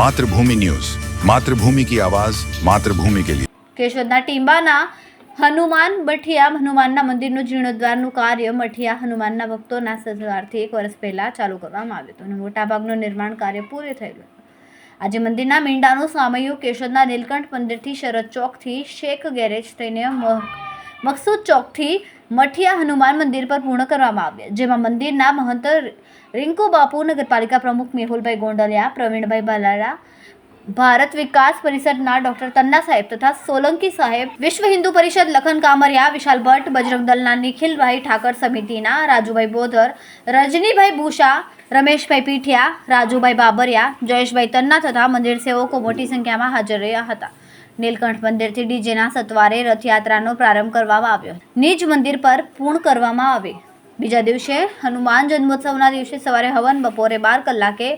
Mathrubhumi news. Mathrubhumi કી આવાજ, માતૃભૂમિ કે લીએ કેશોદના ટીંબાના હનુમાન બઠિયા, હનુમાનના મંદિરનું જીર્ણોદ્ધારનું કાર્ય મઠિયા હનુમાનના ભક્તોના સહકારથી એક વર્ષ પહેલાં ચાલુ કરવામાં આવ્યું હતું અને મોટાભાગનું નિર્માણ કાર્ય પૂરું થયેલું આજે મંદિરના મીંડાનું સામૈયું કેશોદના નીલકંઠ મંદિરથી શરદ ચોકથી શેખ ગેરેજ થઈને મકસૂદ ચોકથી મઠિયા હનુમાન મંદિર પર પૂર્ણ કરવામાં આવ્યા જેમાં મંદિરના મહંત રિંકુ બાપુ, નગરપાલિકા પ્રમુખ મેહુલભાઈ ગોંડલિયા, પ્રવીણભાઈ બાલાડા ભારત વિકાસ પરિષદના ડોક્ટર તન્ના સાહેબ તથા સોલંકી સાહેબ, વિશ્વ હિન્દુ પરિષદ લખન કામરિયા, વિશાલ ભટ્ટ, બજરંગ દળના નિખિલભાઈ ઠાકર સમિતિના, રાજુભાઈ બોધર, રજનીભાઈ ભૂષા, રમેશભાઈ પીઠિયા, રાજુભાઈ બાબરિયા, જયેશભાઈ તન્ના તથા મંદિર સેવકો મોટી સંખ્યામાં હાજર રહ્યા હતા. નીલકંઠ મંદિરથી ડીજેના સત્વારે રથયાત્રાનો પ્રારંભ કરવામાં આવ્યો. નિજ મંદિર પર પૂર્ણ કરવામાં આવે. બીજા દિવસે હનુમાન જન્મોત્સવના દિવસે સવારે હવન બપોરે બાર કલાકે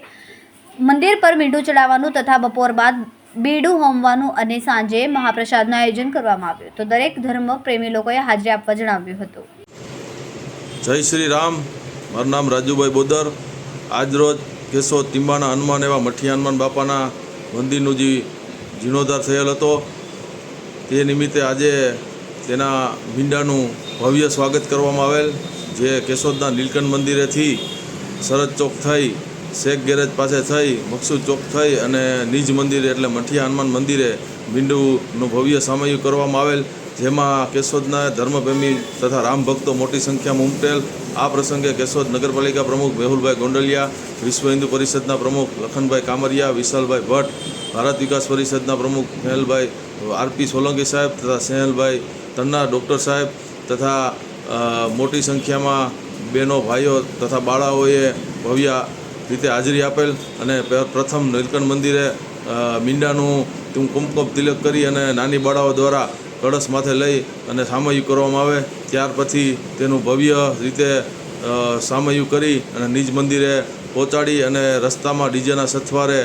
મંદિર પર મીંડું ચડાવવાનું તથા બપોર બાદ બીડું હોમવાનું અને સાંજે મહાપ્રસાદનું આયોજન કરવામાં આવ્યું. તો દરેક ધર્મ પ્રેમી લોકોએ હાજરી આપવા જણાવ્યું હતું. જય શ્રી રામ. મારું નામ રાજુભાઈ બોદર. આજરોજ કેશોદ તિંબાના હનુમાન એવા મઠિયા હનુમાન બાપાના મંદિરનું જે જીર્ણોદ્ધાર થયેલ હતો. તે નિમિત્તે આજે તેના મીંડાનું ભવ્ય સ્વાગત કરવામાં આવેલ, જે કેશોદના નીલકંઠ મંદિરેથી શરદ ચોક થઈ, શેખ ગેરેજ પાસે થઈ, મકસૂદ ચોક થઈ અને નિજ મંદિર એટલે મઠિયા હનુમાન મંદિરે મીંડુનું ભવ્ય સામયું કરવામાં આવેલ. જેમાં કેશોદના ધર્મપ્રેમી તથા રામ ભક્તો મોટી સંખ્યામાં ઉમટેલ. આ પ્રસંગે કેશોદ નગરપાલિકા પ્રમુખ મેહુલભાઈ ગોંડલિયા, વિશ્વ હિન્દુ પરિષદના પ્રમુખ લખનભાઈ કામરિયા, વિશાલભાઈ ભટ્ટ, ભારત વિકાસ પરિષદના પ્રમુખ મેહલભાઈ આરપી સોલંકી સાહેબ તથા સેહલભાઈ તન્ના, ડૉક્ટર સાહેબ તથા મોટી સંખ્યામાં બહેનો, ભાઈઓ તથા બાળાઓએ ભવ્ય રીતે હાજરી આપેલ અને પ્રથમ નીલકંઠ મંદિરે મીંડાનું કુમકુમ તિલક કરી અને નાની બાળાઓ દ્વારા કળશ માથે લઈ અને સામયું કરવામાં આવે. ત્યાર પછી તેનું ભવ્ય રીતે સામયુ કરી અને નિજ મંદિરે પહોંચાડી અને રસ્તામાં ડીજેના સથવારે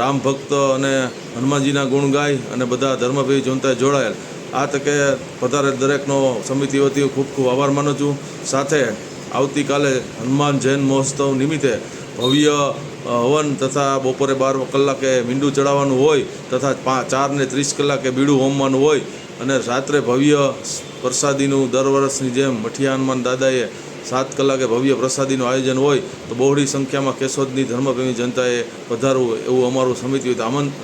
રામ ભક્ત અને હનુમાનજીના ગુણ ગાય અને બધા ધર્મપ્રેમી જનતાએ જોડાયેલ. આ તકે વધારે દરેકનો સમિતિ વતી ખૂબ ખૂબ આભાર માનું છું. સાથે આવતીકાલે હનુમાન જૈન મહોત્સવ નિમિત્તે ભવ્ય હવન તથા બપોરે બાર કલાકે મીંડું ચડાવવાનું હોય તથા ચાર ને ત્રીસ કલાકે બીડું હોમવાનું હોય અને રાત્રે ભવ્ય પ્રસાદીનું દર વર્ષની જેમ મઠિયા હનુમાન દાદાએ સાત કલાકે ભવ્ય પ્રસાદીનું આયોજન હોય તો બહોળી સંખ્યામાં કેશોદની ધર્મપ્રેમી જનતાએ વધારવું એવું અમારું સમિતિ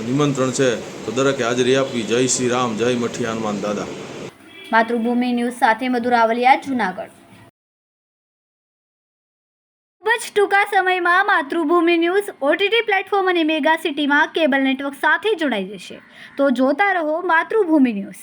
નિમંત્રણ છે. તો દરેકે હાજરી આપવી. જય શ્રી રામ, જય મઠિયા હનુમાન દાદા. માતૃભૂમિ ન્યૂઝ સાથે મધુરાવલિયા જુનાગઢ. ખૂબ જ ટૂંકા સમયમાં માતૃભૂમિ ન્યૂઝ ઓટીટી પ્લેટફોર્મ અને મેગા સિટીમાં કેબલ નેટવર્ક સાથે જોડાઈ જશે. તો જોતા રહો માતૃભૂમિ ન્યૂઝ.